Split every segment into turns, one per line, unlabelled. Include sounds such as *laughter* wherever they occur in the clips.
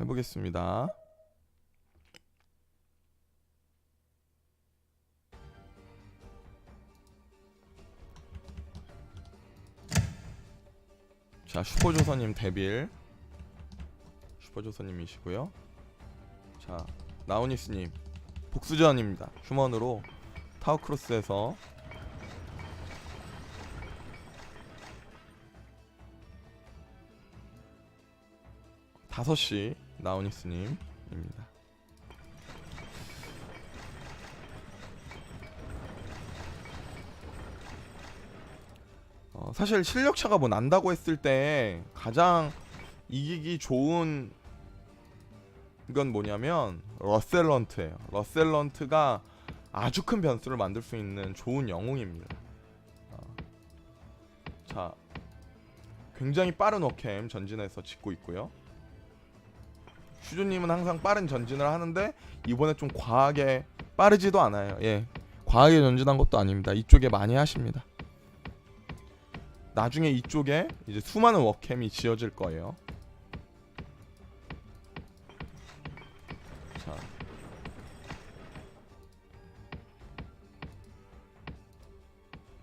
해보겠습니다. 자 슈퍼조선님 데빌 슈퍼조선님이시고요. 자 나우니스님 복수전입니다. 휴먼으로 타워크로스에서 다섯 시 나우니스님입니다. 어, 사실 실력 차가 뭐 난다고 했을 때 가장 이기기 좋은 건 뭐냐면 러셀런트예요. 러셀런트가 아주 큰 변수를 만들 수 있는 좋은 영웅입니다. 어. 자, 굉장히 빠른 워캠 전진해서 짓고 있고요. 슈즈님은 항상 빠른 전진을 하는데 이번에 좀 과하게 빠르지도 않아요. 예, 과하게 전진한 것도 아닙니다. 이쪽에 많이 하십니다. 나중에 이쪽에 이제 수많은 워캠이 지어질 거예요. 자.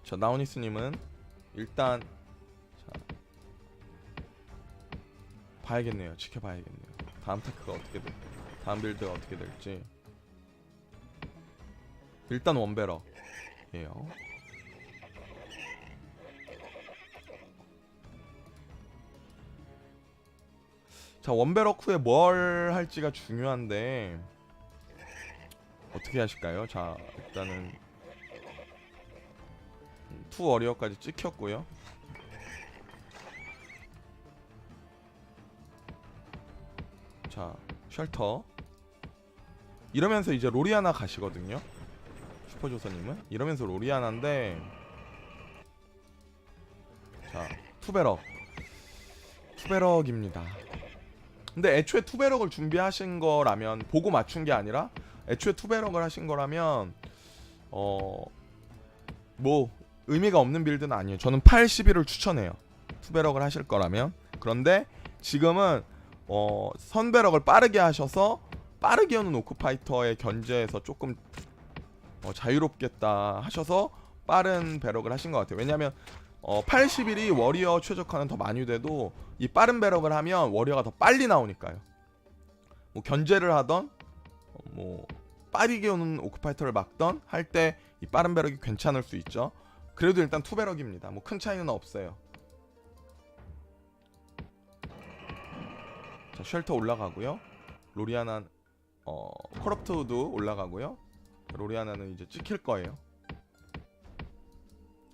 자, 나우니스님은 일단 자, 봐야겠네요. 지켜봐야겠네요. 다음 테크가 어떻게 될, 다음 빌드가 어떻게 될지. 일단 원베럭이에요. 자 원베럭 후에 뭘 할지가 중요한데 어떻게 하실까요? 자 일단은 투 워리어까지 찍혔고요. 쉘터 이러면서 이제 로리아나 가시거든요. 슈퍼조선님은 이러면서 로리아나인데 자 투베럭 투베럭입니다. 근데 애초에 투베럭을 준비하신 거라면 보고 맞춘 게 아니라 애초에 투베럭을 하신 거라면 어 뭐 의미가 없는 빌드는 아니에요. 저는 81을 추천해요. 투베럭을 하실 거라면 그런데 지금은 어 선베럭을 빠르게 하셔서 빠르게 오는 오크파이터의 견제에서 조금 어, 자유롭겠다 하셔서 빠른 배럭을 하신 것 같아요. 왜냐하면 어, 81이 워리어 최적화는 더 많이 돼도 이 빠른 배럭을 하면 워리어가 더 빨리 나오니까요. 뭐 견제를 하던 어, 뭐 빠르게 오는 오크파이터를 막던 할 때 이 빠른 배럭이 괜찮을 수 있죠. 그래도 일단 투 배럭입니다. 뭐 큰 차이는 없어요. 자 쉘터 올라가고요. 로리아나 어 커럽트도 올라가고요. 로리아나는 이제 찍힐 거예요.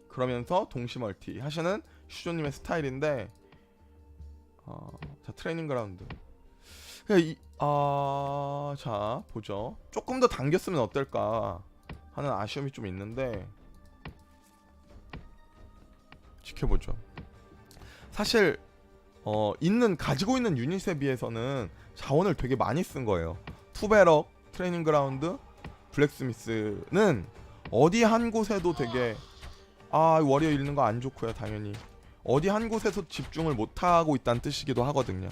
그러면서 동시 멀티 하시는 슈조님의 스타일인데 어, 자 트레이닝 그라운드 이, 아, 자 보죠 조금 더 당겼으면 어떨까 하는 아쉬움이 좀 있는데 지켜보죠 사실 어, 있는 가지고 있는 유닛에 비해서는 자원을 되게 많이 쓴 거예요. 투베럭 트레이닝 그라운드 블랙스미스는 어디 한 곳에도 되게 아 워리어 잃는 거 안 좋고요 당연히. 어디 한 곳에서 집중을 못 하고 있다는 뜻이기도 하거든요.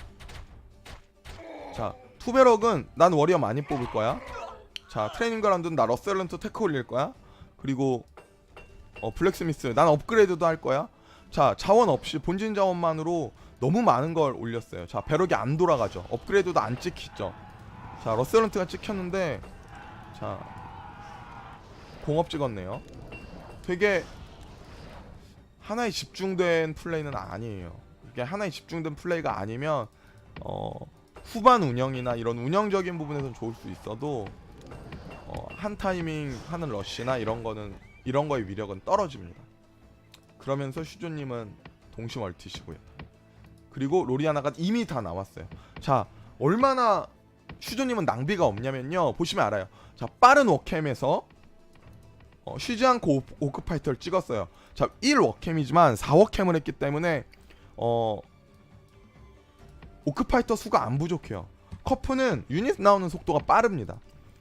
자 투베럭은 난 워리어 많이 뽑을 거야. 자 트레이닝 그라운드는 나 러셀런트 테크 올릴 거야. 그리고 어 블랙스미스 난 업그레이드도 할 거야. 자 자원 없이 본진 자원만으로 너무 많은 걸 올렸어요 자 배럭이 안 돌아가죠 업그레이드도 안 찍히죠 자 러셀런트가 찍혔는데 자 공업 찍었네요 되게 하나에 집중된 플레이는 아니에요. 이게 하나에 집중된 플레이가 아니면 어, 후반 운영이나 이런 운영적인 부분에서는 좋을 수 있어도 어, 한 타이밍 하는 러쉬나 이런 거는 이런 거의 위력은 떨어집니다. 그러면서 슈조님은 동시 멀티시고요. 그리고 로리아나가 이미 다 나왔어요. 자 얼마나 슈조님은 낭비가 없냐면요. 보시면 알아요. 자 빠른 워캠에서 어, 쉬지 않고 오, 오크 파이터를 찍었어요. 자, 1 워캠이지만 4 워캠을 했기 때문에 어 오크 파이터 수가 안 부족해요. 커프는 유닛 나오는 속도가 빠릅니다.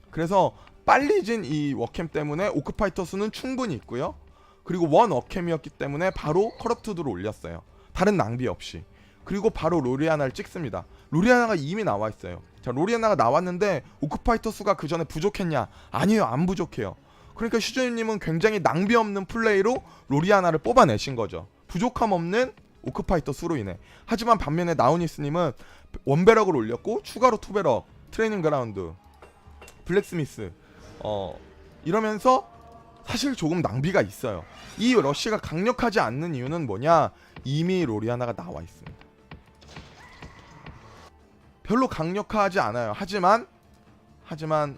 그래서 빨리 진 이 워캠 때문에 오크 파이터 수는 충분히 있고요. 그리고 원 워캠이었기 때문에 바로 커럽트드로 올렸어요. 다른 낭비 없이. 그리고 바로 로리아나를 찍습니다. 로리아나가 이미 나와 있어요. 자, 로리아나가 나왔는데 오크파이터 수가 그 전에 부족했냐? 아니에요, 안 부족해요. 그러니까 슈즈님은 굉장히 낭비 없는 플레이로 로리아나를 뽑아내신 거죠. 부족함 없는 오크파이터 수로 인해. 하지만 반면에 나우니스님은 원배럭을 올렸고 추가로 투배럭, 트레이닝 그라운드, 블랙스미스, 어 이러면서 사실 조금 낭비가 있어요. 이 러쉬가 강력하지 않는 이유는 뭐냐? 이미 로리아나가 나와 있습니다. 별로 강력하지 않아요. 하지만 하지만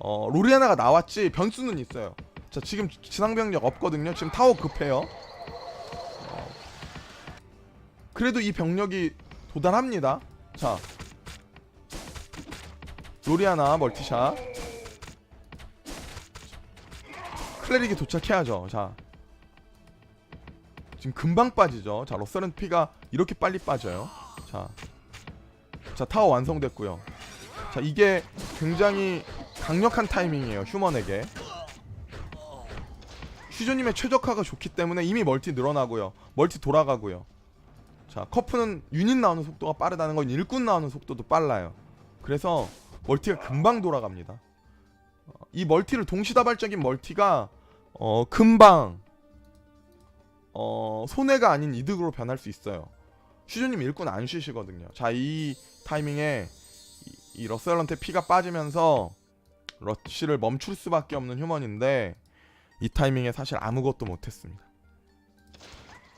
어, 로리아나가 나왔지 변수는 있어요. 자 지금 지상병력 없거든요. 지금 타워 급해요. 어, 그래도 이 병력이 도달합니다. 자 로리아나 멀티샷 클레릭이 도착해야죠. 자 지금 금방 빠지죠. 자 러셀은 피가 이렇게 빨리 빠져요. 자, 자 타워 완성됐고요. 자 이게 굉장히 강력한 타이밍이에요. 휴먼에게. 슈조님의 최적화가 좋기 때문에 이미 멀티 늘어나고요. 멀티 돌아가고요. 자 커프는 유닛 나오는 속도가 빠르다는 건 일꾼 나오는 속도도 빨라요. 그래서 멀티가 금방 돌아갑니다. 어, 이 멀티를 동시다발적인 멀티가 어 금방 어 손해가 아닌 이득으로 변할 수 있어요. 슈즈님 일꾼 안 쉬시거든요. 자 이 타이밍에 이, 이 러셀런테 피가 빠지면서 러쉬를 멈출 수밖에 없는 휴먼인데 이 타이밍에 사실 아무것도 못했습니다.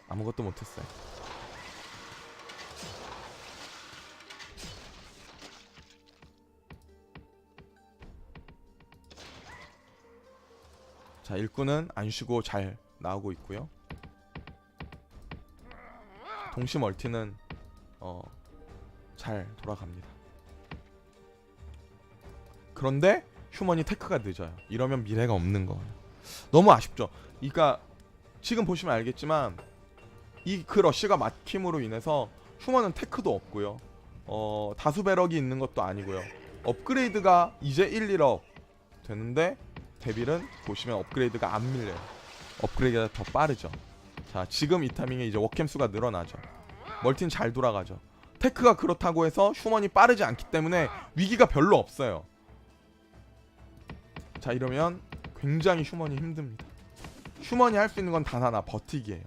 아무것도 못했어요. 자 일꾼은 안 쉬고 잘 나오고 있고요. 동시 멀티는 어, 잘 돌아갑니다. 그런데 휴먼이 테크가 늦어요. 이러면 미래가 없는 거예요. 너무 아쉽죠. 그러니까 지금 보시면 알겠지만 이 그 러쉬가 막힘으로 인해서 휴먼은 테크도 없고요. 어, 다수 배럭이 있는 것도 아니고요. 업그레이드가 이제 1, 1억 되는데 데빌은 보시면 업그레이드가 안 밀려요. 업그레이드가 더 빠르죠. 자, 지금 이 타이밍에 이제 워캠 수가 늘어나죠. 멀티는 잘 돌아가죠. 테크가 그렇다고 해서 휴먼이 빠르지 않기 때문에 위기가 별로 없어요. 자, 이러면 굉장히 휴먼이 힘듭니다. 휴먼이 할 수 있는 건 단 하나, 버티기예요.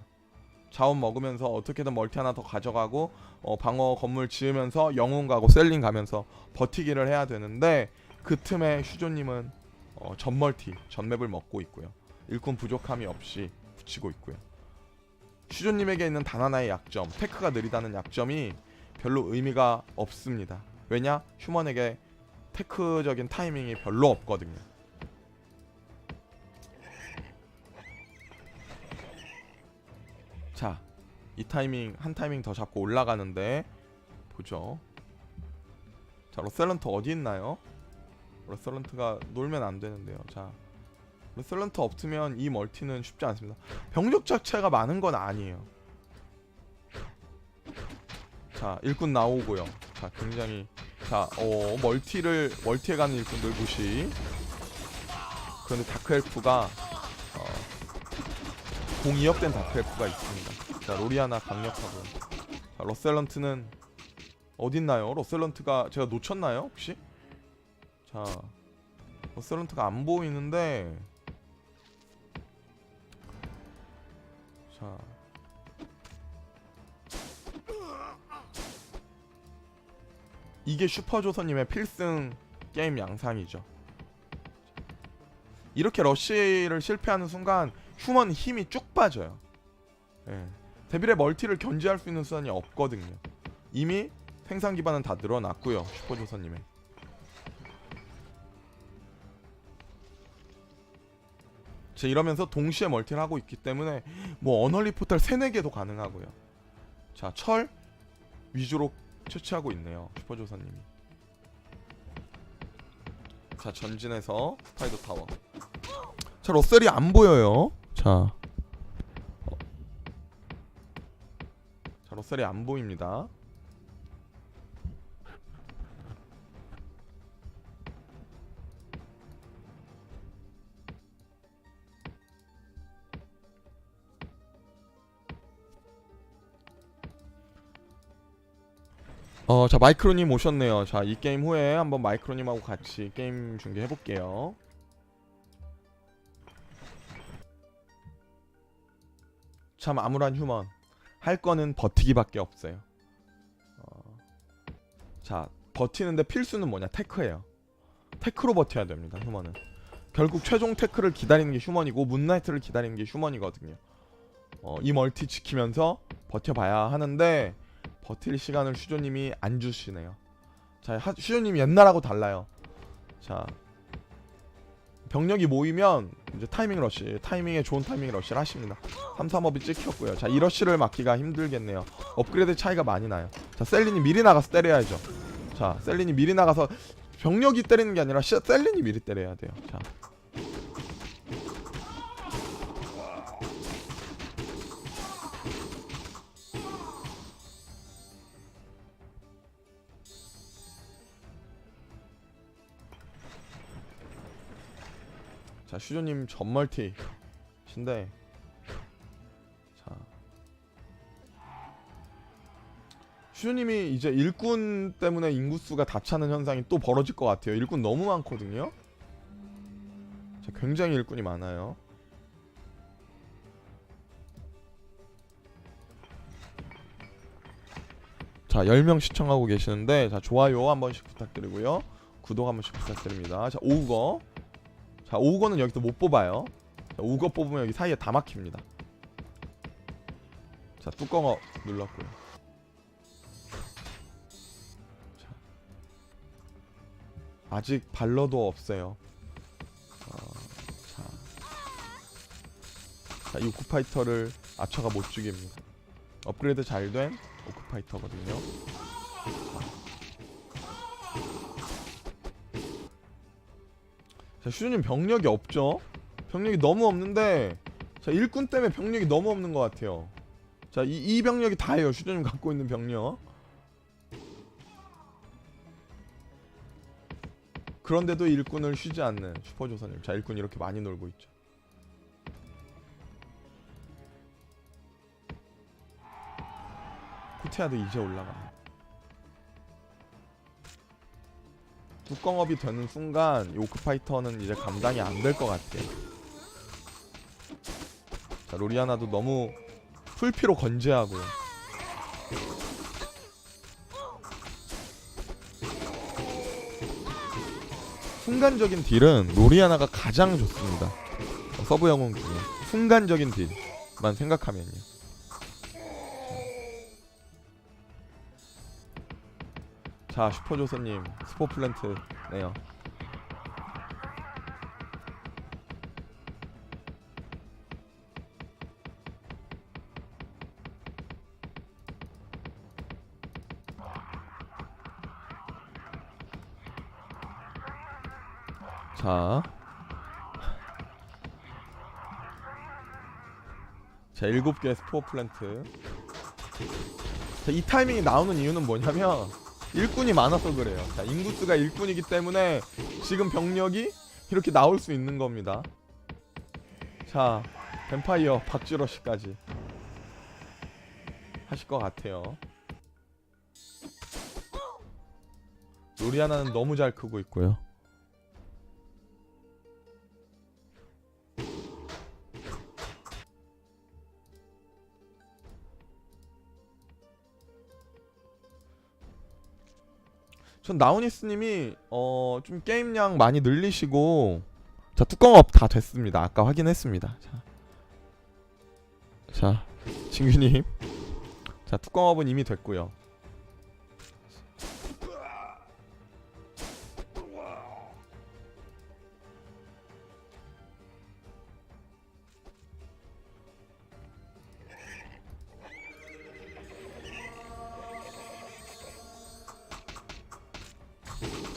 자원 먹으면서 어떻게든 멀티 하나 더 가져가고 어, 방어 건물 지으면서 영웅 가고 셀링 가면서 버티기를 해야 되는데 그 틈에 슈조님은 어, 전멀티, 전맵을 먹고 있고요. 일꾼 부족함이 없이 붙이고 있고요. 슈조님에게 있는 단 하나의 약점, 테크가 느리다는 약점이 별로 의미가 없습니다. 왜냐? 휴먼에게 테크적인 타이밍이 별로 없거든요. 자, 이 타이밍 한 타이밍 더 잡고 올라가는데 보죠. 자, 러셀런트 어디 있나요? 러셀런트가 놀면 안 되는데요. 자, 러셀런트 없으면 이 멀티는 쉽지 않습니다. 병력 자체가 많은 건 아니에요. 자, 일꾼 나오고요. 자, 굉장히 자, 어, 멀티를 멀티에 가는 일꾼들 무시. 그런데 다크 엘프가 어, 공이업된 다크 엘프가 있습니다. 자, 로리아나 강력하고요. 자, 러셀런트는 어딨나요? 러셀런트가 제가 놓쳤나요? 혹시? 자, 러셀런트가 안 보이는데 자. 이게 슈퍼조선님의 필승 게임 양상이죠. 이렇게 러쉬를 실패하는 순간 휴먼 힘이 쭉 빠져요. 예. 데빌의 멀티를 견제할 수 있는 수단이 없거든요. 이미 생산 기반은 다 늘어났고요. 슈퍼조선님의. 자, 이러면서 동시에 멀티를 하고 있기 때문에 뭐 어널리 포탈 3, 4개도 가능하고요. 자, 철 위주로 채취하고 있네요. 슈퍼조사님이. 자, 전진해서 스파이더 타워. 자, 러셀이 안 보여요. 자. 어. 자, 러셀이 안 보입니다. 어, 자 마이크로님 오셨네요. 자, 이 게임 후에 한번 마이크로님하고 같이 게임 중계 해 볼게요. 참 암울한 휴먼. 할 거는 버티기밖에 없어요. 어, 자, 버티는데 필수는 뭐냐? 테크예요. 테크로 버텨야 됩니다. 휴먼은. 결국 최종 테크를 기다리는 게 휴먼이고 문나이트를 기다리는 게 휴먼이거든요. 어, 이 멀티 지키면서 버텨봐야 하는데 버틸 시간을 슈조님이 안 주시네요. 자, 하, 슈조님이 옛날하고 달라요. 자, 병력이 모이면 이제 타이밍 러시, 타이밍에 좋은 타이밍 러시를 하십니다. 3, 3업이 찍혔고요. 자, 이 러시를 막기가 힘들겠네요. 업그레이드 차이가 많이 나요. 자, 셀린이 미리 나가서 때려야죠. 자, 셀린이 미리 나가서 병력이 때리는 게 아니라 시, 셀린이 미리 때려야 돼요. 자. 슈조님 전멀티 신데 자. 슈조님이 이제 일꾼 때문에 인구수가 다 차는 현상이 또 벌어질 것 같아요. 일꾼 너무 많거든요. 자 굉장히 일꾼이 많아요. 자 10명 시청하고 계시는데 자 좋아요 한 번씩 부탁드리고요. 구독 한 번씩 부탁드립니다. 자 오우거 자 오우거는 여기서 못 뽑아요. 자, 오우거 뽑으면 여기 사이에 다 막힙니다. 자 뚜껑어 눌렀고요. 자, 아직 발러도 없어요. 어, 자, 자, 이 오크파이터를 아처가 못 죽입니다. 업그레이드 잘 된 오크파이터거든요 자 슈즈님 병력이 없죠? 병력이 너무 없는데 자 일꾼 때문에 병력이 너무 없는 것 같아요. 자 이 이 병력이 다예요. 슈즈님 갖고 있는 병력. 그런데도 일꾼을 쉬지 않는 슈퍼조선님. 자 일꾼 이렇게 많이 놀고 있죠. 코티아드 이제 올라가 뚜껑업이 되는 순간 이 오크파이터는 이제 감당이 안 될 것 같아요. 자 로리아나도 너무 풀피로 건재하고요. 순간적인 딜은 로리아나가 가장 좋습니다. 어, 서브 영웅 중에 순간적인 딜만 생각하면요. 자 슈퍼조선님 스포플랜트 네요 자. 자, 일곱 개 스포 플랜트. 자, 이 타이밍이 나오는 이유는 뭐냐면 일꾼이 많아서 그래요. 자, 인구수가 일꾼이기 때문에 지금 병력이 이렇게 나올 수 있는 겁니다. 자, 뱀파이어 박지러시까지 하실 것 같아요. 로리아나는 너무 잘 크고 있고요. 전 나우니스님이 어 좀 게임량 많이 늘리시고 자 뚜껑업 다 됐습니다. 아까 확인했습니다. 자, 자 진규님 자 뚜껑업은 이미 됐고요.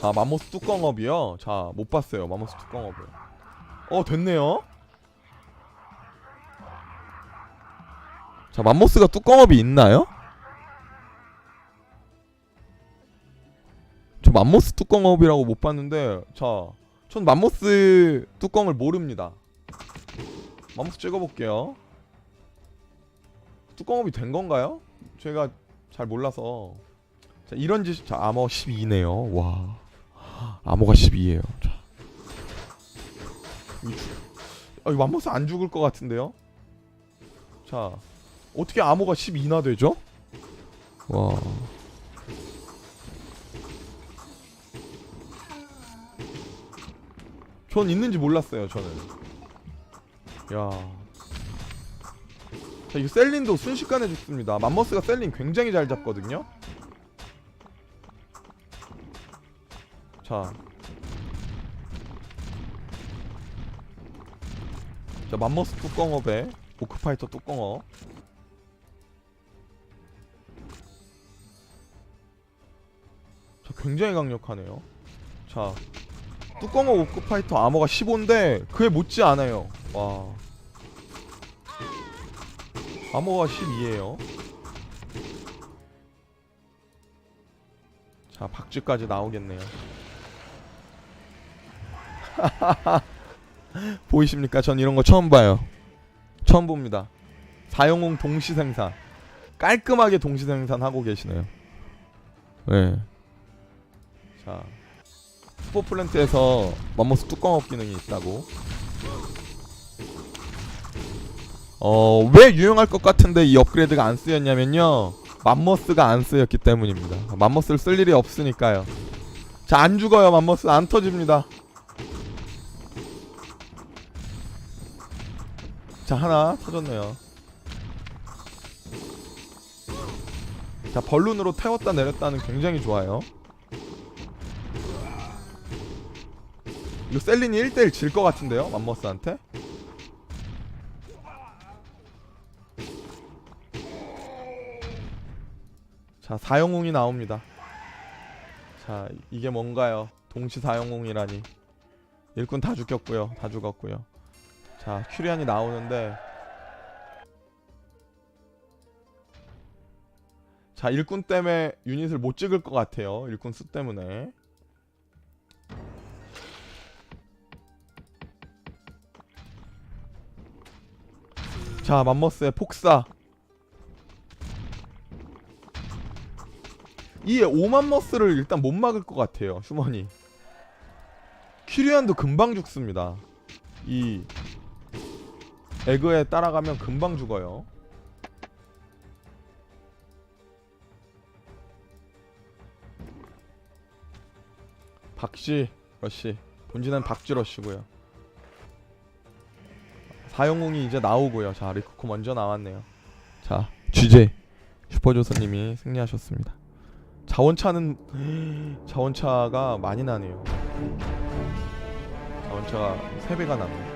아 맘모스 뚜껑업이요? 자 못 봤어요 맘모스 뚜껑업을 어 됐네요 자 맘모스가 뚜껑업이 있나요? 저 맘모스 뚜껑업이라고 못 봤는데 자전 맘모스 뚜껑을 모릅니다 맘모스 찍어볼게요 뚜껑업이 된 건가요? 제가 잘 몰라서 자 이런 짓, 자 아머 12네요. 와, 아머가 12예요. 자, 이 주- 아, 이 맘모스 안 죽을 것 같은데요? 자, 어떻게 아머가 12나 되죠? 와. 전 있는지 몰랐어요, 저는. 야. 자, 이거 셀린도 순식간에 죽습니다. 맘머스가 셀린 굉장히 잘 잡거든요. 자. 자, 맘머스 뚜껑업에 오크파이터 뚜껑업. 자, 굉장히 강력하네요. 자, 뚜껑업 오크파이터 아머가 15인데 그에 못지 않아요. 와. 아머가 12예요. 자, 박쥐까지 나오겠네요. *laughs* 보이십니까? 전 이런 거 처음 봐요. 처음 봅니다. 사용공 동시 생산. 깔끔하게 동시 생산하고 계시네요. 네. 자. 스포 플랜트에서 맘모스 뚜껑업 기능이 있다고. 어, 왜 유용할 것 같은데 이 업그레이드가 안 쓰였냐면요. 맘모스가 안 쓰였기 때문입니다. 맘모스를 쓸 일이 없으니까요. 자, 안 죽어요. 맘모스 안 터집니다. 자, 하나 터졌네요. 자, 벌룬으로 태웠다 내렸다는 굉장히 좋아요. 이거 셀린이 1대1 질 것 같은데요? 맘모스한테? 자, 사용웅이 나옵니다. 자, 이게 뭔가요? 동시 사용웅이라니. 일꾼 다 죽였고요. 다 죽었고요. 자, 큐리안이 나오는데 자, 일꾼 때문에 유닛을 못 찍을 것 같아요. 일꾼 수 때문에. 자, 맘머스의 폭사. 이 오만머스를 일단 못 막을 것 같아요. 휴먼이. 큐리안도 금방 죽습니다. 이 에그에 따라가면 금방 죽어요. 박씨 러시 본진은 박쥐 러시고요. 사용궁이 이제 나오고요. 자 리코코 먼저 나왔네요. 자 GJ 슈퍼조선님이 승리하셨습니다. 자원차는 *gasps* 자원차가 많이 나네요. 자원차가 3배가 남네.